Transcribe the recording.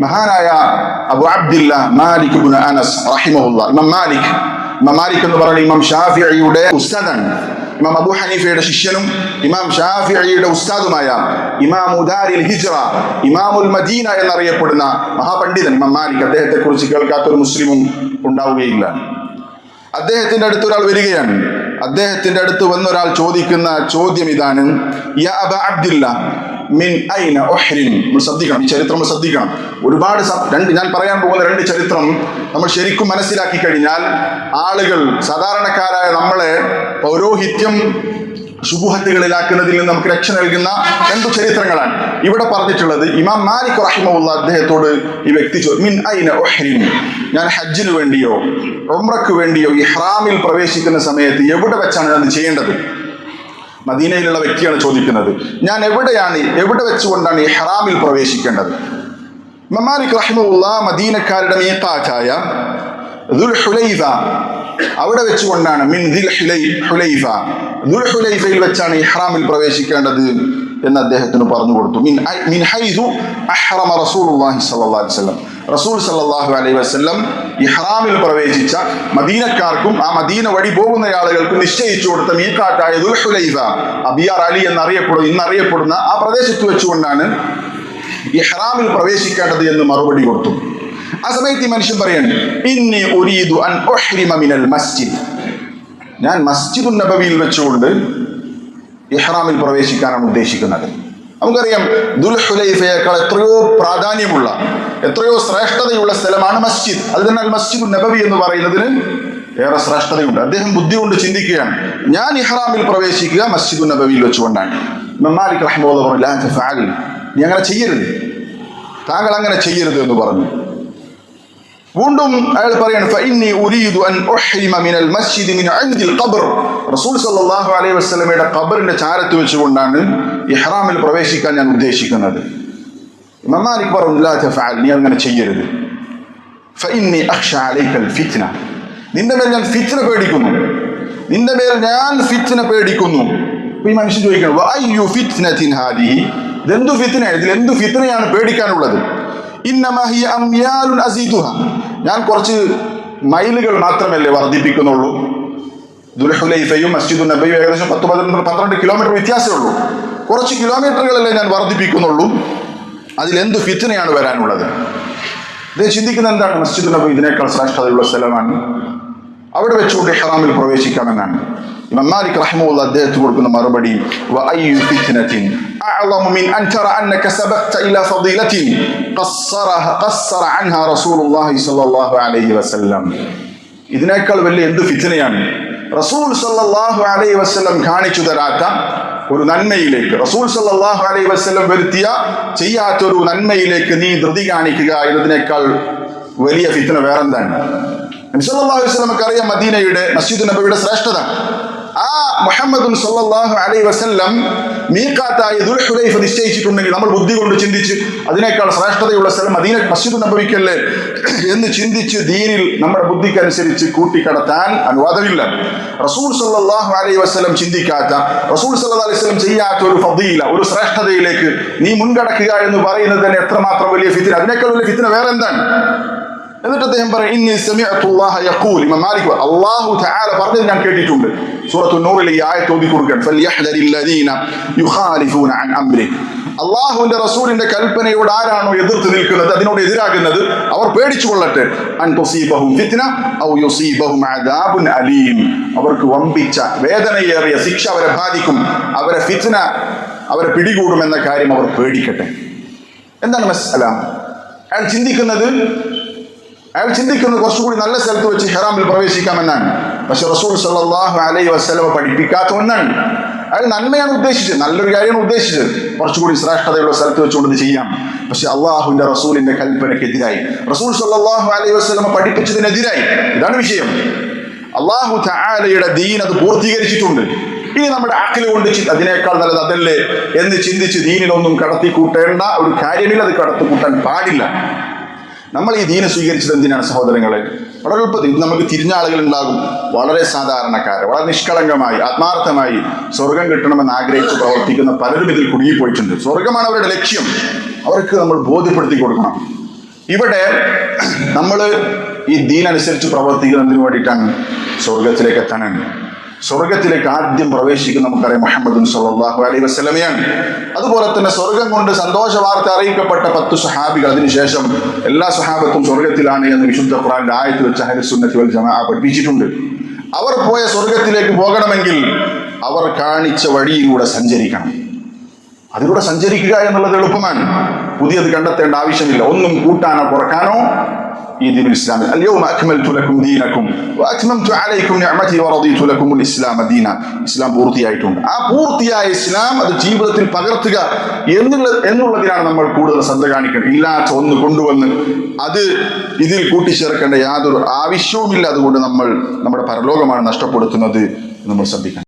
മഹാനായ അബു അബ്ദില്ല മാലിക് അനസ് റഹിമഹുല്ല. ഇമാം മാലിക് ഇമാം മാലിക് എന്ന് പറയുന്ന ഇമാം ഷാഫിയുടെ ഉസ്താദാണ്. ഇമാം അബു ഹനീഫയുടെ ശിഷ്യനും ഇമാം ഷാഫിയുടെ ഉസ്താദുമായ ഇമാം ഉദാരിൽ ഹിജ്റ ഇമാമുൽ മദീന എന്നറിയപ്പെടുന്ന മഹാപണ്ഡിതൻ ഇമാം മാലിക് അദ്ദേഹത്തെ കുറിച്ച് കേൾക്കാത്ത ഒരു മുസ്ലിമും ഉണ്ടാവുകയില്ല. അദ്ദേഹത്തിന്റെ അടുത്ത് ഒരാൾ വരികയാണ്. അദ്ദേഹത്തിന്റെ അടുത്ത് വന്ന ഒരാൾ ചോദിക്കുന്ന ചോദ്യം ഇതാണ് മിൻ ശ്രദ്ധിക്കണം ഈ ചരിത്രം ശ്രദ്ധിക്കണം. ഒരുപാട് രണ്ട് ഞാൻ പറയാൻ പോകുന്ന രണ്ട് ചരിത്രം നമ്മൾ ശരിക്കും മനസ്സിലാക്കി കഴിഞ്ഞാൽ ആളുകൾ സാധാരണക്കാരായ നമ്മളെ പൗരോഹിത്യം ശുഭുഹത്തുകളിലാക്കുന്നതിൽ നിന്ന് നമുക്ക് രക്ഷ നൽകുന്ന രണ്ടു ചരിത്രങ്ങളാണ്? ഇവിടെ പറഞ്ഞിട്ടുള്ളത് ഇമാം മാലിക് റഹിമുള്ള അദ്ദേഹത്തോട് ഈ വ്യക്തി മിൻ ഐന ഞാൻ ഹജ്ജിന് വേണ്ടിയോ ഉംറക്ക് വേണ്ടിയോ ഇഹ്റാമിൽ പ്രവേശിക്കുന്ന സമയത്ത് എവിടെ വെച്ചാണ് ഞാൻ ചെയ്യേണ്ടത്? മദീനയിലുള്ള വ്യക്തിയാണ് ചോദിക്കുന്നത്. ഞാൻ എവിടെയാണ് എവിടെ വെച്ചുകൊണ്ടാണ് ഇഹ്റാമിൽ പ്രവേശിക്കേണ്ടത്? മമാലിക് മാലിക് റഹിമുള്ള മദീനക്കാരുടെ മീക്കാറ്റായ ദുൽ അവിടെ വെച്ചുകൊണ്ടാണ് മിൻ ഹുലൈഫ. ദുൽ ഹുലൈഫയിൽ വെച്ചാണ് ഇഹ്റാമിൽ പ്രവേശിക്കേണ്ടത് എന്ന് അദ്ദേഹത്തിന് പറഞ്ഞു കൊടുത്തു. മിൻ മിൻ ഹൈദു അഹ്റമ റസൂലുള്ളാഹി സ്വല്ലല്ലാഹു അലൈഹി വസല്ലം. റസൂൽ സല്ലല്ലാഹു അലൈഹി വസല്ലം ഇഹ്റാമിൽ പ്രവേശിച്ച മദീനക്കാർക്കും ആ മദീന വഴി പോകുന്ന ആളുകൾക്കും നിശ്ചയിച്ചു കൊടുത്ത മീക്കാറ്റായ ദുൽ ഹുലൈഫ അബിയാർ അലി എന്നറിയപ്പെടും ഇന്നറിയപ്പെടുന്ന ആ പ്രദേശത്ത് വെച്ചുകൊണ്ടാണ് ഇഹ്റാമിൽ പ്രവേശിക്കേണ്ടത് എന്ന് മറുപടി കൊടുത്തു. ആ സമയത്ത് ഈ മനുഷ്യൻ പറയാണ് ഉരീദു അൻ മസ്ജിദ്. ഞാൻ മസ്ജിദുൻ നബവിയിൽ വെച്ചുകൊണ്ട് ഇഹ്റാമിൽ പ്രവേശിക്കാനാണ് ഉദ്ദേശിക്കുന്നത്. നമുക്കറിയാം ദുൽഹുലൈഫയേക്കാൾ എത്രയോ പ്രാധാന്യമുള്ള എത്രയോ ശ്രേഷ്ഠതയുള്ള സ്ഥലമാണ് മസ്ജിദ്. അത് തന്നെ അൽ മസ്ജിദുൻ നബവി എന്ന് പറയുന്നതിന് ഏറെ ശ്രേഷ്ഠതയുണ്ട്. അദ്ദേഹം ബുദ്ധി കൊണ്ട് ചിന്തിക്കുകയാണ് ഞാൻ ഇഹ്റാമിൽ പ്രവേശിക്കുക മസ്ജിദ് നബവിയിൽ വെച്ചുകൊണ്ടാണ്. മെമ്മാലിക് റഹ്മോദ് പറഞ്ഞു ലാൻ തഫഅൽ." നീ അങ്ങനെ ചെയ്യരുത്. താങ്കൾ അങ്ങനെ ചെയ്യരുത് എന്ന് പറഞ്ഞു. വീണ്ടും അയാൾ പറയാണ് ഫഇന്നി ഉരീദു അൻ ഉഹ്രിമ മിനൽ മസ്ജിദി മിൻ ഖബറിന്റെ ചാരത്ത് വെച്ചുകൊണ്ടാണ് ഇഹ്റാമിൽ പ്രവേശിക്കാൻ ഞാൻ ഉദ്ദേശിക്കുന്നത്. നീ അങ്ങനെ ചെയ്യരുത്. ഫഇന്നി ഫിത്ന. നിന്റെ മേൽ ഞാൻ ഫിത്ന പേടിക്കുന്നു. നിന്റെ മേൽ ഞാൻ ഫിത്ന പേടിക്കുന്നു. ഈ മനുഷ്യൻ ചോദിക്കണം "വഅയ്യു ഫിത്നത്തിൻ ഹാദിഹി? ഇതെന്തു ഫിത്ന ഇതിൽ എന്തു ഫിത്നയാണ് പേടിക്കാനുള്ളത്? അസീദുഹ. ഞാൻ കുറച്ച് മൈലുകൾ മാത്രമല്ലേ വർദ്ധിപ്പിക്കുന്നുള്ളൂ. ദുൽഹുലൈഫയും മസ്ജിദ് നബിയും ഏകദേശം പത്ത് പതിനൊന്ന് പന്ത്രണ്ട് കിലോമീറ്റർ വ്യത്യാസമേ ഉള്ളൂ കുറച്ച് കിലോമീറ്ററുകളല്ലേ ഞാൻ വർദ്ധിപ്പിക്കുന്നുള്ളൂ. അതിലെന്ത് ഫിത്നയാണ് വരാനുള്ളത്? ഇത് ചിന്തിക്കുന്ന എന്താണ്? മസ്ജിദ് നബി ഇതിനേക്കാൾ ശ്രേഷ്ഠതയുള്ള സ്ഥലമാണ്. അവിടെ വെച്ചുകൊണ്ട് ഹറാമിൽ പ്രവേശിക്കാമെന്നാണ്. ഇമാം മാലിക് റഹ്മുള്ള അദ്ദേഹത്തിന് കൊടുക്കുന്ന മറുപടി മിൻ അന്നക സബഖത ഖസ്സറ അൻഹ റസൂലുള്ളാഹി സ്വല്ലല്ലാഹു അലൈഹി വസല്ലം ഇതിനേക്കാൾ വലിയ എന്ത് ഫിത്നയാണ് റസൂൽ സല്ലാഹു അലൈഹി വസല്ലം കാണിച്ചു തരാത്ത ഒരു നന്മയിലേക്ക് റസൂൽ സല്ലാഹു അലൈഹി വസല്ലം വരുത്തിയ ചെയ്യാത്തൊരു നന്മയിലേക്ക് നീ ധൃതി കാണിക്കുക എന്നതിനേക്കാൾ വലിയ ഫിത്ന വേറെന്താണ്? അലൈഹി വസല്ലമക്ക് അറിയാം മദീനയുടെ മസ്ജിദ് നബിയുടെ ശ്രേഷ്ഠത. ആ മുഹമ്മദും സല്ലല്ലാഹു അലൈഹി വസല്ലം മീക്കാത്തായി ദുൽഹുലൈഫ നിശ്ചയിച്ചിട്ടുണ്ടെങ്കിൽ നമ്മൾ ബുദ്ധി കൊണ്ട് ചിന്തിച്ച് അതിനേക്കാൾ ശ്രേഷ്ഠതയുള്ള സ്ഥലം മദീന മസ്ജിദ് നബവിക്കല്ലേ എന്ന് ചിന്തിച്ച് ദീനിൽ നമ്മുടെ ബുദ്ധിക്കനുസരിച്ച് കൂട്ടിക്കടത്താൻ അനുവാദമില്ല. റസൂൽ സല്ലാഹു അലൈഹി വസ്ലം ചിന്തിക്കാത്ത റസൂൽ സല്ലല്ലാഹു അലൈഹി വസല്ലം ചെയ്യാത്ത ഒരു ഫദീല ഒരു ശ്രേഷ്ഠതയിലേക്ക് നീ മുൻകടക്കുക എന്ന് പറയുന്നത് തന്നെ എത്രമാത്രം വലിയ ഫിത്തിന അതിനേക്കാൾ വലിയ ഫിത്തിന വേറെ എന്താണ്? എന്നിട്ട് അദ്ദേഹം പറയും ഇന്നി മാലിക് അല്ലാഹു തആല പറഞ്ഞത് ഞാൻ കേട്ടിട്ടുണ്ട്. സൂറത്തുൽ നൂറിൽ ഈ ആയത്ത് ഓതി കൊടുക്കുകയാണ്. അള്ളാഹുവിന്റെ റസൂലിന്റെ കൽപ്പനയോട് ആരാണോ എതിർത്ത് നിൽക്കുന്നത് അതിനോട് എതിരാകുന്നത് അവർ പേടിച്ചു കൊള്ളട്ടെ അലീം. അവർക്ക് വമ്പിച്ച വേദനയേറിയ ശിക്ഷ അവരെ ബാധിക്കും അവരെ ഫിത്ന അവരെ പിടികൂടും എന്ന കാര്യം അവർ പേടിക്കട്ടെ. എന്താണ് മസ്അല? അയാൾ ചിന്തിക്കുന്നത് അയാൾ ചിന്തിക്കുന്നത് കുറച്ചുകൂടി നല്ല സ്ഥലത്ത് വെച്ച് ഹെറാമിൽ പ്രവേശിക്കാമെന്നാണ്. പക്ഷെ റസൂൽ സല്ലാഹു അലൈഹി വസല്ലമ പഠിപ്പിക്കാത്ത ഒന്നാണ്. അയാൾ നന്മയാണ് ഉദ്ദേശിച്ചത്. നല്ലൊരു കാര്യമാണ് ഉദ്ദേശിച്ചത്. കുറച്ചുകൂടി ശ്രേഷ്ഠതയുള്ള സ്ഥലത്ത് വെച്ചുകൊണ്ട് ഇത് ചെയ്യാം. പക്ഷെ അള്ളാഹുവിന്റെ റസൂലിന്റെ കൽപ്പനക്കെതിരായി. റസൂൽ സല്ലാഹു അലൈഹി വസ്ലമ പഠിപ്പിച്ചതിനെതിരായി. ഇതാണ് വിഷയം. അള്ളാഹു തആലയുടെ ദീൻ അത് പൂർത്തീകരിച്ചിട്ടുണ്ട്. ഇനി നമ്മുടെ അക്കിൽ കൊണ്ട് അതിനേക്കാൾ നല്ലത് അതല്ലേ? എന്ന് ചിന്തിച്ച് ദീനിലൊന്നും കടത്തി കൂട്ടേണ്ട ഒരു കാര്യമില്ല. അത് കടത്തി കൂട്ടാൻ പാടില്ല. നമ്മൾ ഈ ദീന സ്വീകരിച്ചത് എന്തിനാണ് സഹോദരങ്ങളെ? വളരെ എളുപ്പത്തിൽ ഇത് നമുക്ക് തിരിഞ്ഞ ആളുകൾ ഉണ്ടാകും വളരെ സാധാരണക്കാർ വളരെ നിഷ്കളങ്കമായി ആത്മാർത്ഥമായി സ്വർഗം കിട്ടണമെന്ന് ആഗ്രഹിച്ച് പ്രവർത്തിക്കുന്ന പലരും ഇതിൽ കുടുങ്ങിപ്പോയിട്ടുണ്ട്. സ്വർഗമാണ് അവരുടെ ലക്ഷ്യം. അവർക്ക് നമ്മൾ ബോധ്യപ്പെടുത്തി കൊടുക്കണം. ഇവിടെ നമ്മൾ ഈ ദീനനുസരിച്ച് പ്രവർത്തിക്കുന്നതിന് വേണ്ടിയിട്ടാണ് സ്വർഗത്തിലേക്ക് എത്താനാണ് സ്വർഗത്തിലേക്ക് ആദ്യം പ്രവേശിക്കുന്ന നമുക്കറിയാം മുഹമ്മദ് സല്ലാഹു അലൈ വസ്ലമയാണ് അതുപോലെ തന്നെ സ്വർഗം കൊണ്ട് സന്തോഷ വാർത്ത അറിയിക്കപ്പെട്ട പത്ത് സഹാബികൾ അതിനുശേഷം എല്ലാ സഹാബത്തും സ്വർഗത്തിലാണ് എന്ന് വിശുദ്ധ ഖുറാന്റെ ആയത്ത് വെച്ച് ഹരിസുന്നത്തി ജമാ പഠിപ്പിച്ചിട്ടുണ്ട്. അവർ പോയ സ്വർഗത്തിലേക്ക് പോകണമെങ്കിൽ അവർ കാണിച്ച വഴിയിലൂടെ സഞ്ചരിക്കണം. അതിലൂടെ സഞ്ചരിക്കുക എന്നുള്ളത് എളുപ്പമാണ്. പുതിയത് കണ്ടെത്തേണ്ട ആവശ്യമില്ല. ഒന്നും കൂട്ടാനോ കുറക്കാനോ ഈ ദീനുൽ ഇസ്ലാമിൽ അല്യവും അക്മൽത്തു ലക്കും ദീനക്കും അക്മംതു അലൈക്കും നിഅമതി വറദീതു ലക്കും ഇസ്ലാമ ദീന ഇസ്ലാം പൂർത്തിയായിട്ടുണ്ട് ആ പൂർത്തിയായ ഇസ്ലാം അത് ജീവിതത്തിൽ പകർത്തുക എന്നുള്ള എന്നുള്ളതിനാണ് നമ്മൾ കൂടുതൽ ശ്രദ്ധ കാണിക്കേണ്ടത്. ഇല്ലാത്ത ഒന്ന് കൊണ്ടുവന്ന് അത് ഇതിൽ കൂട്ടിച്ചേർക്കേണ്ട യാതൊരു ആവശ്യവുമില്ല അതുകൊണ്ട് നമ്മൾ നമ്മുടെ പരലോകമാണ് നഷ്ടപ്പെടുത്തുന്നത് നമ്മൾ ശ്രദ്ധിക്കണം.